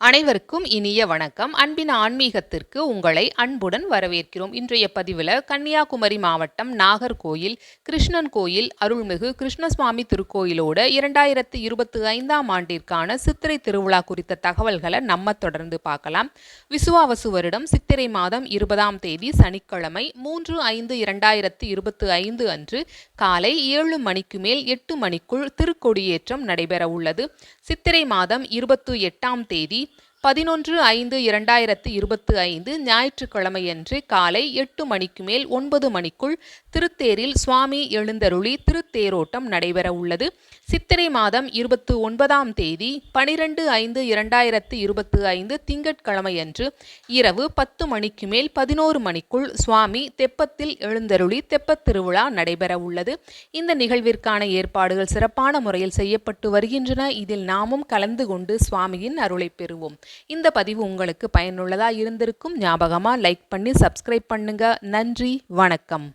அனைவருக்கும் இனிய வணக்கம். அன்பின் ஆன்மீகத்திற்கு உங்களை அன்புடன் வரவேற்கிறோம். இன்றைய பதிவில் கன்னியாகுமரி மாவட்டம் நாகர்கோயில் கிருஷ்ணன் கோயில் அருள்மிகு கிருஷ்ணசுவாமி திருக்கோயிலோட இரண்டாயிரத்தி இருபத்தி ஐந்தாம் ஆண்டிற்கான சித்திரை திருவிழா குறித்த தகவல்களை நம்ம தொடர்ந்து பார்க்கலாம். விசுவாவசு வருடம் சித்திரை மாதம் இருபதாம் தேதி சனிக்கிழமை மூன்று ஐந்து இரண்டாயிரத்தி இருபத்தி ஐந்து அன்று காலை ஏழு மணிக்கு மேல் எட்டு மணிக்குள் திருக்கொடியேற்றம் நடைபெற உள்ளது. சித்திரை மாதம் இருபத்தி எட்டாம் தேதி பதினொன்று ஐந்து இரண்டாயிரத்து இருபத்து ஐந்து ஞாயிற்றுக்கிழமையன்று காலை எட்டு மணிக்கு மேல் ஒன்பது மணிக்குள் திருத்தேரில் சுவாமி எழுந்தருளி திருத்தேரோட்டம் நடைபெற உள்ளது. சித்திரை மாதம் இருபத்து ஒன்பதாம் தேதி பனிரெண்டு ஐந்து இரண்டாயிரத்து இருபத்து ஐந்து திங்கட்கிழமையன்று இரவு பத்து மணிக்கு மேல் பதினோரு மணிக்குள் சுவாமி தெப்பத்தில் எழுந்தருளி தெப்பத் திருவிழா நடைபெற உள்ளது. இந்த நிகழ்விற்கான ஏற்பாடுகள் சிறப்பான முறையில் செய்யப்பட்டு வருகின்றன. இதில் நாமும் கலந்து கொண்டு சுவாமியின் அருளை பெறுவோம். இந்த பதிவு உங்களுக்கு பயனுள்ளதாக இருந்திருக்கும் ஞாபகமாக லைக் பண்ணி சப்ஸ்கிரைப் பண்ணுங்க. நன்றி வணக்கம்.